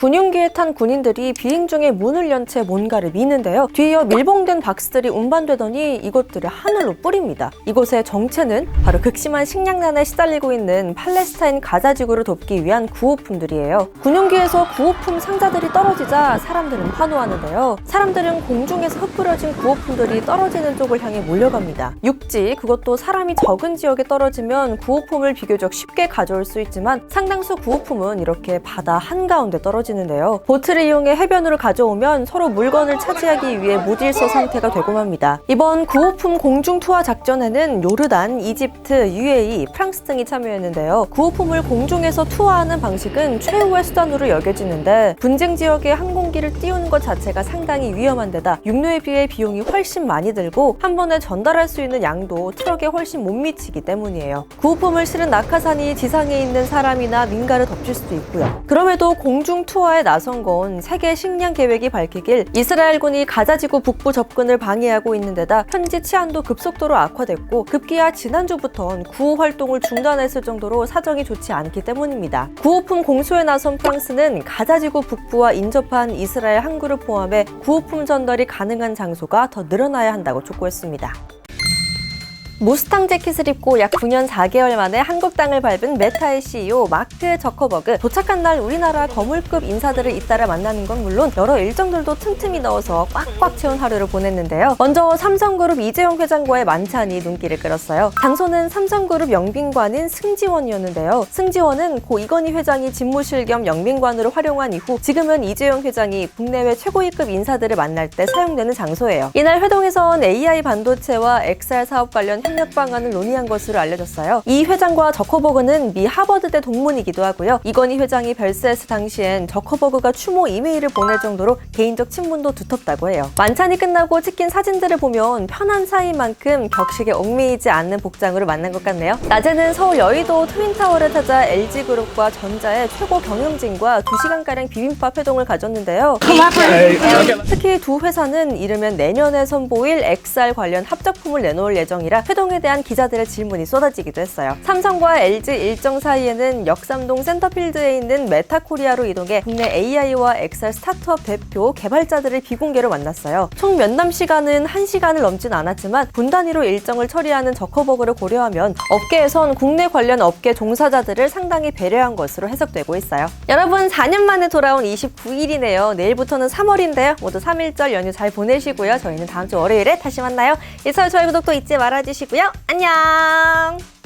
군용기에 탄 군인들이 비행 중에 문을 연 채 뭔가를 미는데요. 뒤이어 밀봉된 박스들이 운반되더니 이것들을 하늘로 뿌립니다. 이곳의 정체는 바로 극심한 식량난에 시달리고 있는 팔레스타인 가자 지구를 돕기 위한 구호품들이에요. 군용기에서 구호품 상자들이 떨어지자 사람들은 환호하는데요. 사람들은 공중에서 흩뿌려진 구호품들이 떨어지는 쪽을 향해 몰려갑니다. 육지, 그것도 사람이 적은 지역에 떨어지면 구호품을 비교적 쉽게 가져올 수 있지만 상당수 구호품은 이렇게 바다 한가운데 떨어지 는데요. 보트를 이용해 해변으로 가져오면 서로 물건을 차지하기 위해 무질서 상태가 되고 맙니다. 이번 구호품 공중 투하 작전에는 요르단, 이집트, UAE, 프랑스 등이 참여했는데요. 구호품을 공중에서 투하하는 방식은 최후의 수단으로 여겨지는데 분쟁 지역에 항공기를 띄우는 것 자체가 상당히 위험한 데다 육로에 비해 비용이 훨씬 많이 들고 한 번에 전달할 수 있는 양도 트럭에 훨씬 못 미치기 때문이에요. 구호품을 실은 낙하산이 지상에 있는 사람이나 민가를 덮칠 수도 있고요. 그럼에도 공중 투하 에 나선 건 세계 식량 계획이 밝히길 이스라엘군이 가자지구 북부 접근을 방해하고 있는 데다 현지 치안도 급속도로 악화됐고 급기야 지난주부턴 구호 활동을 중단했을 정도로 사정이 좋지 않기 때문입니다. 구호품 공수에 나선 프랑스는 가자지구 북부와 인접한 이스라엘 항구를 포함해 구호품 전달이 가능한 장소가 더 늘어나야 한다고 촉구했습니다. 무스탕 재킷을 입고 약 9년 4개월 만에 한국 땅을 밟은 메타의 CEO 마크 저커버그 도착한 날 우리나라 거물급 인사들을 잇따라 만나는 건 물론 여러 일정들도 틈틈이 넣어서 꽉꽉 채운 하루를 보냈는데요. 먼저 삼성그룹 이재용 회장과의 만찬이 눈길을 끌었어요. 장소는 삼성그룹 영빈관인 승지원이었는데요. 승지원은 고 이건희 회장이 집무실 겸 영빈관으로 활용한 이후 지금은 이재용 회장이 국내외 최고위급 인사들을 만날 때 사용되는 장소예요. 이날 회동에선 AI 반도체와 XR 사업 관련 협력 방안을 논의한 것으로 알려졌어요. 이 회장과 저커버그는 미 하버드대 동문이기도 하고요. 이건희 회장이 별세했을 당시엔 저커버그가 추모 이메일을 보낼 정도로 개인적 친분도 두텁다고 해요. 만찬이 끝나고 찍힌 사진들을 보면 편한 사이인 만큼 격식에 얽매이지 않는 복장으로 만난 것 같네요. 낮에는 서울 여의도 트윈타워를 찾아 LG그룹과 전자의 최고 경영진과 2시간가량 비빔밥 회동을 가졌는데요. 특히 두 회사는 이르면 내년에 선보일 XR 관련 합작품을 내놓을 예정이라 회동 에 대한 기자들의 질문이 쏟아지기도 했어요. 삼성과 LG 일정 사이에는 역삼동 센터필드에 있는 메타코리아로 이동해 국내 AI와 XR 스타트업 대표 개발자들을 비공개로 만났어요. 총 면담 시간은 1시간을 넘진 않았지만 분단위로 일정을 처리하는 저커버그를 고려하면 업계에선 국내 관련 업계 종사자들을 상당히 배려한 것으로 해석되고 있어요. 여러분 4년 만에 돌아온 29일이네요. 내일부터는 3월인데요. 모두 3일절 연휴 잘 보내시고요. 저희는 다음 주 월요일에 다시 만나요. 이서 저희 구독도 잊지 말아주시 고요. 안녕!